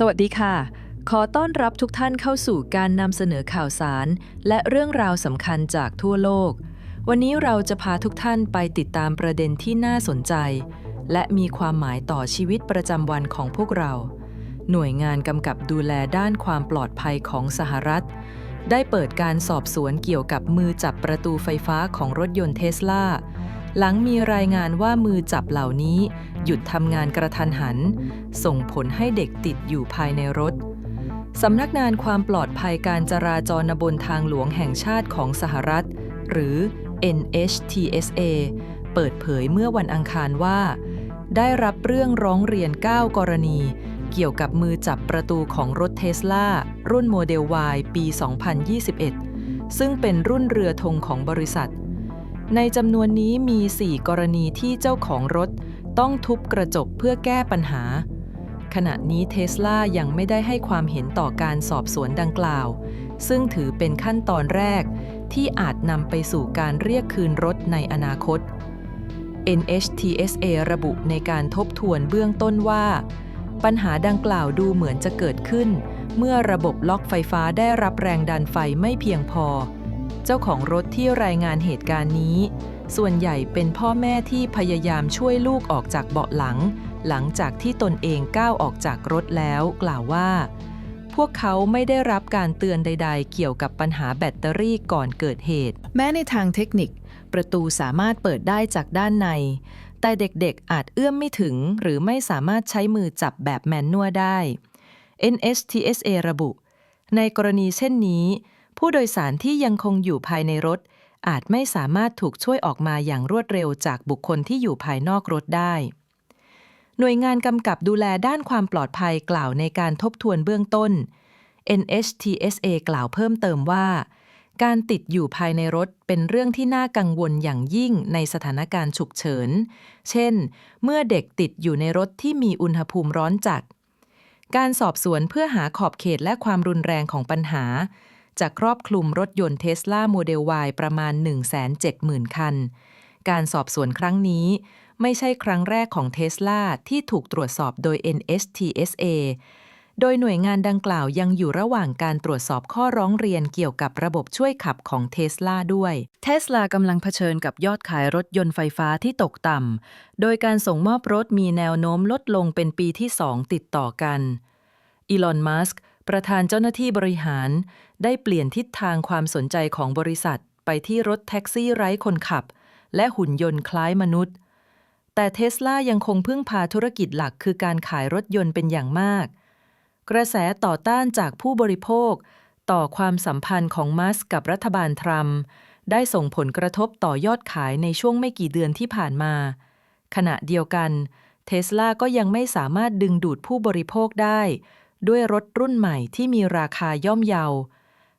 สวัสดีค่ะ ขอต้อนรับทุกท่านเข้าสู่การนำเสนอข่าวสาร และเรื่องราวสำคัญจากทั่วโลก วันนี้เราจะพาทุกท่านไปติดตามประเด็นที่น่าสนใจ และมีความหมายต่อชีวิตประจำวันของพวกเรา หน่วยงานกำกับดูแลด้านความปลอดภัยของสหรัฐ ได้เปิดการสอบสวนเกี่ยวกับมือจับประตูไฟฟ้าของรถยนต์เทสลา หลังมีรายงานว่ามือจับเหล่านี้ หยุดทำงานกระทันหัน ส่งผลให้เด็กติดอยู่ภายในรถสำนักงานความปลอดภัยการจราจรบนทางหลวงแห่งชาติของสหรัฐ หรือ NHTSA เปิดเผยเมื่อวันอังคารว่า ได้รับเรื่องร้องเรียน 9 กรณี เกี่ยวกับมือจับประตูของรถเทสลารุ่นโมเดล Y ปี 2021 ซึ่งเป็นรุ่นเรือธงของบริษัท ในจำนวนนี้มี 4 กรณีที่เจ้าของรถ ต้องทุบกระจกเพื่อแก้ปัญหา ขณะนี้เทสลายังไม่ได้ให้ความเห็นต่อการสอบสวนดังกล่าว ซึ่งถือเป็นขั้นตอนแรก ที่อาจนำไปสู่การเรียกคืนรถในอนาคต NHTSA ระบุในการทบทวนเบื้องต้นว่า ปัญหาดังกล่าวดูเหมือนจะเกิดขึ้น เมื่อระบบล็อกไฟฟ้าได้รับแรงดันไฟไม่เพียงพอ เจ้าของรถที่รายงานเหตุการณ์นี้ ส่วนใหญ่เป็นพ่อแม่ที่พยายามช่วยลูกออกจากเบาะหลัง หลังจากที่ตนเองก้าวออกจากรถแล้ว กล่าวว่า พวกเขาไม่ได้รับการเตือนใด ๆ เกี่ยวกับปัญหาแบตเตอรี่ก่อนเกิดเหตุ แม้ในทางเทคนิค ประตูสามารถเปิดได้จากด้านใน แต่เด็กๆอาจเอื้อมไม่ถึง หรือไม่สามารถใช้มือจับแบบแมนนวลได้ NHTSA ระบุ ในกรณีเช่นนี้ ผู้โดยสารที่ยังคงอยู่ภายในรถ อาจไม่สามารถถูกช่วยออกมาอย่างรวดเร็วจากบุคคลที่อยู่ภายนอกรถได้ หน่วยงานกำกับดูแลด้านความปลอดภัยกล่าวในการทบทวนเบื้องต้น NHTSA กล่าวเพิ่มเติมว่า การติดอยู่ภายในรถเป็นเรื่องที่น่ากังวลอย่างยิ่งในสถานการณ์ฉุกเฉิน เช่น เมื่อเด็กติดอยู่ในรถที่มีอุณหภูมิร้อนจัด การสอบสวนเพื่อหาขอบเขตและความรุนแรงของปัญหา จะครอบคลุมรถยนต์เทสลาโมเดล Y ประมาณ 170,000 คัน การสอบสวนครั้งนี้ไม่ใช่ครั้งแรกของเทสลาที่ถูกตรวจสอบโดย NHTSA โดยหน่วยงานดังกล่าวยังอยู่ระหว่างการตรวจสอบข้อร้องเรียนเกี่ยวกับระบบช่วยขับของเทสลาด้วย เทสลากำลังเผชิญกับยอดขายรถยนต์ไฟฟ้าที่ตกต่ำ โดยการส่งมอบรถมีแนวโน้มลดลงเป็นปีที่ 2 ติดต่อกัน อีลอน มัสก์ ประธานเจ้าหน้าที่บริหารได้เปลี่ยนทิศทางความสนใจของบริษัท ไปที่รถแท็กซี่ไร้คนขับ และหุ่นยนต์คล้ายมนุษย์ แต่เทสลายังคงพึ่งพาธุรกิจหลักคือการขายรถยนต์เป็นอย่างมาก กระแสต่อต้านจากผู้บริโภค ต่อความสัมพันธ์ของมัสก์กับรัฐบาลทรัมป์ได้ส่งผลกระทบต่อยอดขายในช่วงไม่กี่เดือนที่ผ่านมา ขณะเดียวกันเทสลาก็ยังไม่สามารถดึงดูดผู้บริโภคได้ ด้วยรถรุ่นใหม่ที่มีราคาย่อมเยา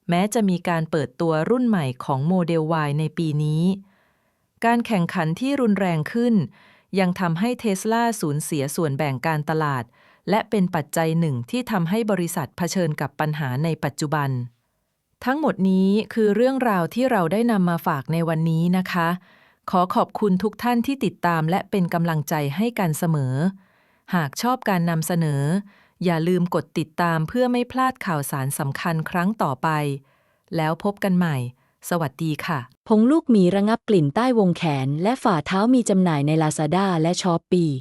แม้จะมีการเปิดตัวรุ่นใหม่ของโมเดล Y ในปีนี้ การแข่งขันที่รุนแรงขึ้น ยังทำให้เทสลาสูญเสียส่วนแบ่งการตลาด และเป็นปัจจัยหนึ่งที่ทำให้บริษัทเผชิญกับปัญหาในปัจจุบัน ทั้งหมดนี้คือเรื่องราวที่เราได้นำมาฝากในวันนี้นะคะ ขอขอบคุณทุกท่านที่ติดตามและเป็นกำลังใจให้กันเสมอ หากชอบการนำเสนอ อย่าลืมกดติดตามเพื่อไม่พลาดข่าวสารสำคัญครั้งต่อไป แล้วพบกันใหม่ สวัสดีค่ะ ผงลูกหมีระงับกลิ่นใต้วงแขน และฝ่าเท้ามีจำหน่ายใน Lazada และ Shopee